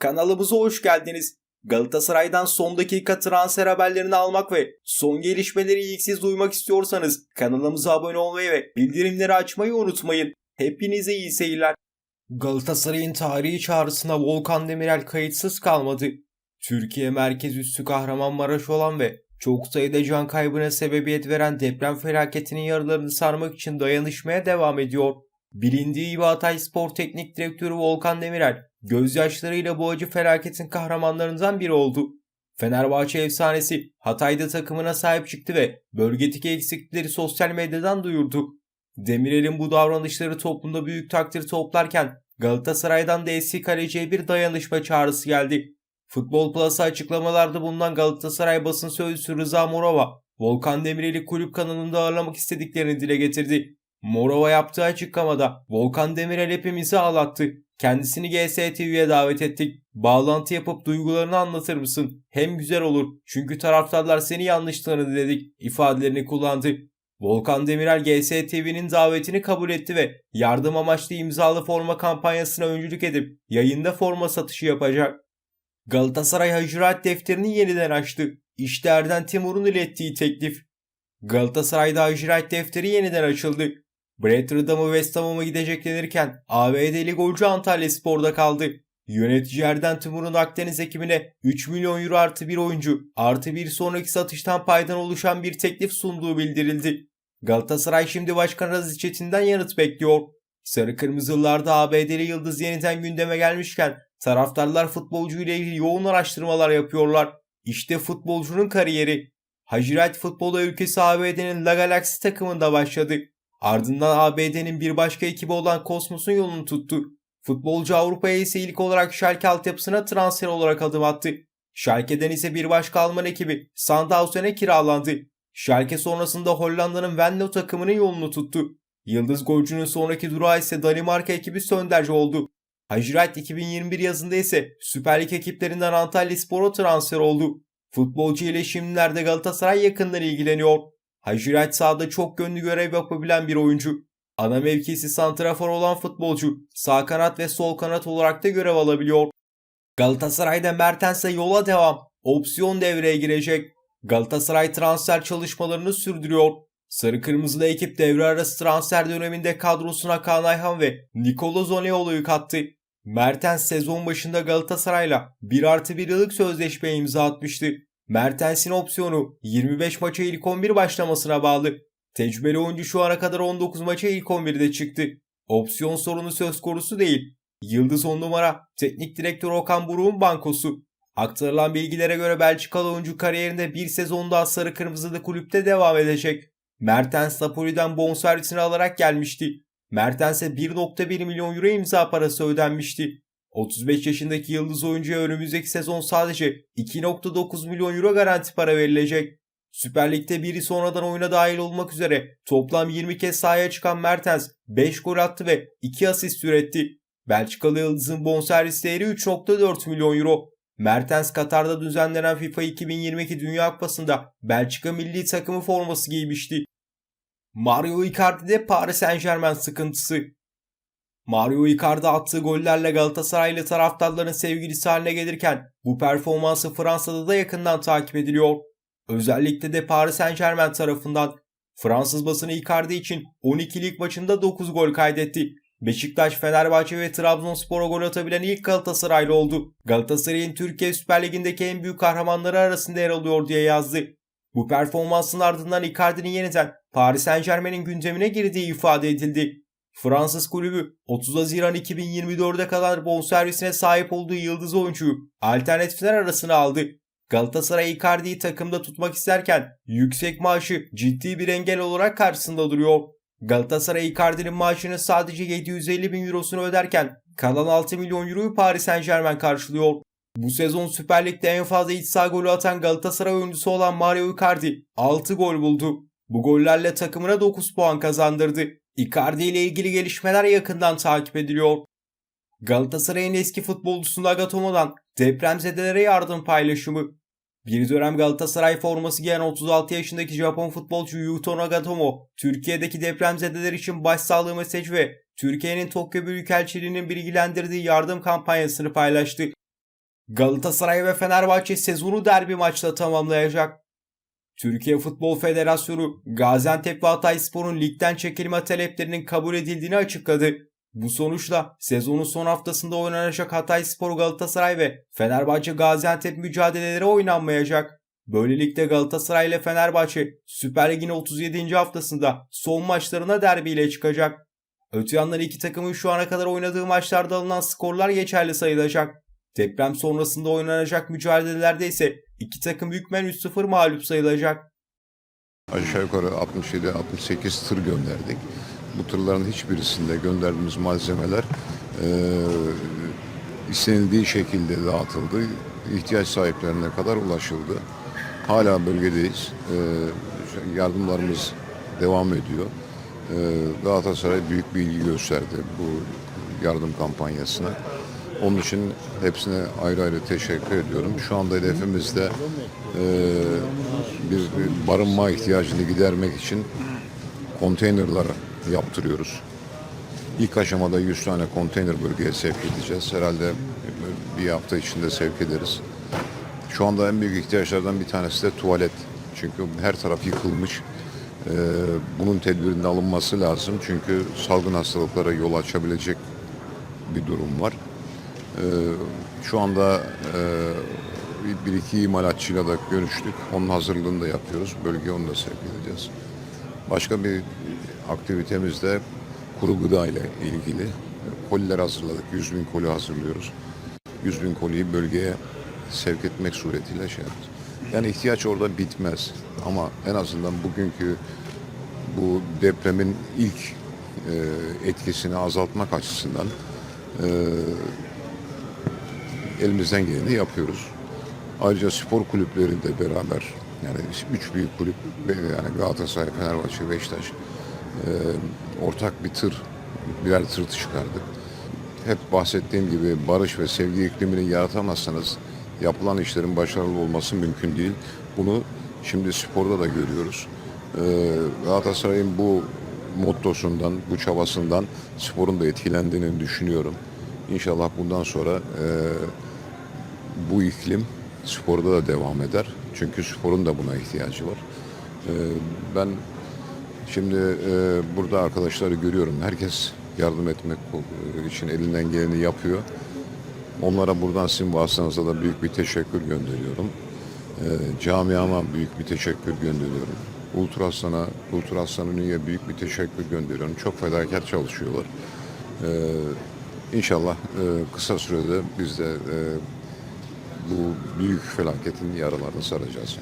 Kanalımıza hoş geldiniz. Galatasaray'dan son dakika transfer haberlerini almak ve son gelişmeleri ilk duymak istiyorsanız kanalımıza abone olmayı ve bildirimleri açmayı unutmayın. Hepinize iyi seyirler. Galatasaray'ın tarihi çağrısına Volkan Demirel kayıtsız kalmadı. Türkiye merkez üssü Kahramanmaraş olan ve çok sayıda can kaybına sebebiyet veren deprem felaketinin yaralarını sarmak için dayanışmaya devam ediyor. Bilindiği gibi Hatay Spor Teknik Direktörü Volkan Demirel, gözyaşlarıyla bu acı felaketin kahramanlarından biri oldu. Fenerbahçe efsanesi Hatay'da takımına sahip çıktı ve bölgedeki eksiklikleri sosyal medyadan duyurdu. Demirel'in bu davranışları toplumda büyük takdir toplarken Galatasaray'dan da eski kaleciye bir dayanışma çağrısı geldi. Futbol Plus'a açıklamalarda bulunan Galatasaray basın sözcüsü Rıza Morova, Volkan Demirel'i kulüp kanalında ağırlamak istediklerini dile getirdi. Morova yaptığı açıklamada Volkan Demirel hepimizi ağlattı. Kendisini GSTV'ye davet ettik. Bağlantı yapıp duygularını anlatır mısın? Hem güzel olur. Çünkü taraftarlar seni yanlış tanıdı dedik ifadelerini kullandı. Volkan Demirel GSTV'nin davetini kabul etti ve yardım amaçlı imzalı forma kampanyasına öncülük edip yayında forma satışı yapacak. Galatasaray Hacirat defterini yeniden açtı. İşte Erden Timur'un ilettiği teklif. Galatasaray'da Hacirat defteri yeniden açıldı. Bradford'a mı West Ham'a mı gidecek denirken ABD'li golcü Antalya Spor'da kaldı. Yönetici Erden Timur'un Akdeniz ekibine 3 milyon euro artı bir oyuncu artı bir sonraki satıştan paydan oluşan bir teklif sunduğu bildirildi. Galatasaray şimdi Başkan Aziz Çetin'den yanıt bekliyor. Sarı Kırmızılılarda ABD'li Yıldız yeniden gündeme gelmişken taraftarlar futbolcu ile ilgili yoğun araştırmalar yapıyorlar. İşte futbolcunun kariyeri. Hacirat futbolu ülkesi ABD'nin La Galaxy takımında başladı. Ardından ABD'nin bir başka ekibi olan Cosmos'un yolunu tuttu. Futbolcu Avrupa'ya ise ilk olarak Schalke altyapısına transfer olarak adım attı. Schalke'den ise bir başka Alman ekibi Sandhausen'e kiralandı. Schalke sonrasında Hollanda'nın Venlo takımının yolunu tuttu. Yıldız golcünün sonraki durağı ise Danimarka ekibi Sönderci oldu. Hacirat 2021 yazında ise Süper Lig ekiplerinden Antalya Spor'a transfer oldu. Futbolcu ile şimdilerde Galatasaray yakından ilgileniyor. Hacirat sahada çok gönlü görev yapabilen bir oyuncu. Ana mevkisi santrafor olan futbolcu sağ kanat ve sol kanat olarak da görev alabiliyor. Galatasaray'da Mertens'e yola devam. Opsiyon devreye girecek. Galatasaray transfer çalışmalarını sürdürüyor. Sarı Kırmızılı ekip devre arası transfer döneminde kadrosuna Kaan Ayhan ve Nikola Zaniolo'yu kattı. Mertens sezon başında Galatasaray'la 1 artı 1 yıllık sözleşme imza atmıştı. Mertens'in opsiyonu 25 maça ilk 11 başlamasına bağlı. Tecrübeli oyuncu şu ana kadar 19 maça ilk 11'de çıktı. Opsiyon sorunu söz konusu değil. Yıldız 10 numara teknik direktör Okan Buruk'un bankosu. Aktarılan bilgilere göre Belçikalı oyuncu kariyerinde bir sezon daha sarı kırmızılı kulüpte devam edecek. Mertens Napoli'den bonservisini alarak gelmişti. Mertens'e 1.1 milyon euro imza parası ödenmişti. 35 yaşındaki yıldız oyuncuya önümüzdeki sezon sadece 2.9 milyon euro garanti para verilecek. Süper Lig'de biri sonradan oyuna dahil olmak üzere toplam 20 kez sahaya çıkan Mertens 5 gol attı ve 2 asist üretti. Belçikalı Yıldız'ın bonservis değeri 3.4 milyon euro. Mertens Katar'da düzenlenen FIFA 2022 Dünya Kupası'nda Belçika milli takımı forması giymişti. Mario Icardi'de Paris Saint Germain sıkıntısı. Mario Icardi attığı gollerle Galatasaraylı taraftarların sevgilisi haline gelirken bu performansı Fransa'da da yakından takip ediliyor. Özellikle de Paris Saint Germain tarafından Fransız basını Icardi için 12 lig maçında 9 gol kaydetti. Beşiktaş, Fenerbahçe ve Trabzonspor'a gol atabilen ilk Galatasaraylı oldu. Galatasaray'ın Türkiye Süper Ligi'ndeki en büyük kahramanları arasında yer alıyor diye yazdı. Bu performansın ardından Icardi'nin yeniden Paris Saint Germain'in gündemine girdiği ifade edildi. Fransız kulübü 30 Haziran 2024'e kadar bonservisine sahip olduğu yıldız oyuncuyu alternatifler arasına aldı. Galatasaray Icardi'yi takımda tutmak isterken yüksek maaşı ciddi bir engel olarak karşısında duruyor. Galatasaray Icardi'nin maaşını sadece 750 bin eurosunu öderken kalan 6 milyon euroyu Paris Saint Germain karşılıyor. Bu sezon Süper Lig'de en fazla iç saha golü atan Galatasaray oyuncusu olan Mario Icardi 6 gol buldu. Bu gollerle takımına 9 puan kazandırdı. Icardi ile ilgili gelişmeler yakından takip ediliyor. Galatasaray'ın eski futbolcusu Nagatomo'dan depremzedelere yardım paylaşımı. Bir dönem Galatasaray forması giyen 36 yaşındaki Japon futbolcu Yuto Nagatomo, Türkiye'deki depremzedeler için başsağlığı mesaj ve Türkiye'nin Tokyo Büyükelçiliği'nin bilgilendirdiği yardım kampanyasını paylaştı. Galatasaray ve Fenerbahçe sezonu derbi maçla tamamlayacak. Türkiye Futbol Federasyonu Gaziantep ve Hatayspor'un ligden çekilme taleplerinin kabul edildiğini açıkladı. Bu sonuçla sezonun son haftasında oynanacak Hatayspor Galatasaray ve Fenerbahçe Gaziantep mücadeleleri oynanmayacak. Böylelikle Galatasaray ile Fenerbahçe Süper Lig'in 37. haftasında son maçlarına derbiyle çıkacak. Öte yandan iki takımın şu ana kadar oynadığı maçlarda alınan skorlar geçerli sayılacak. Deprem sonrasında oynanacak mücadelelerde ise iki takım hükmen 3-0 mağlup sayılacak. Aşağı yukarı 67-68 tır gönderdik. Bu tırların hiçbirisinde gönderdiğimiz malzemeler e, istenildiği şekilde dağıtıldı. İhtiyaç sahiplerine kadar ulaşıldı. Hala bölgedeyiz. E, yardımlarımız devam ediyor. E, Galatasaray büyük bir ilgi gösterdi bu yardım kampanyasına. Onun için hepsine ayrı ayrı teşekkür ediyorum. Şu anda hedefimizde e, bir, barınma ihtiyacını gidermek için konteynerler yaptırıyoruz. İlk aşamada 100 tane konteyner bölgeye sevk edeceğiz. Herhalde bir hafta içinde sevk ederiz. Şu anda en büyük ihtiyaçlardan bir tanesi de tuvalet. Çünkü her taraf yıkılmış. Ee, bunun tedbirinde alınması lazım. Çünkü salgın hastalıklara yol açabilecek bir durum var. Ee, şu anda e, bir, iki imalatçıyla da görüştük. Onun hazırlığını da yapıyoruz. Bölgeye onu da sevk edeceğiz. Başka bir aktivitemiz de kuru gıda ile ilgili. Koliler hazırladık. 100 bin koli hazırlıyoruz. 100 bin koliyi bölgeye sevk etmek suretiyle şey yaptık. Yani ihtiyaç orada bitmez. Ama en azından bugünkü bu depremin ilk e, etkisini azaltmak açısından e, elimizden geleni yapıyoruz. Ayrıca spor kulüpleriyle beraber yani üç büyük kulüp yani Galatasaray, Fenerbahçe, Beşiktaş e, ortak bir tır, birer tır çıkardık. Hep bahsettiğim gibi barış ve sevgi iklimini yaratamazsanız yapılan işlerin başarılı olması mümkün değil. Bunu şimdi sporda da görüyoruz. E, Galatasaray'ın bu mottosundan, bu çabasından sporun da etkilendiğini düşünüyorum. İnşallah bundan sonra e, bu iklim sporda da devam eder. Çünkü sporun da buna ihtiyacı var. Ee, ben şimdi e, burada arkadaşları görüyorum. Herkes yardım etmek için elinden geleni yapıyor. Onlara buradan sizin vasıtanızda da büyük bir teşekkür gönderiyorum. Ee, camiama büyük bir teşekkür gönderiyorum. Ultraslan'a, Ultrasan Ünlü'ye büyük bir teşekkür gönderiyorum. Çok fedakar çalışıyorlar. Ee, İnşallah e, kısa sürede biz de e, bu büyük felaketin yaralarını saracağız.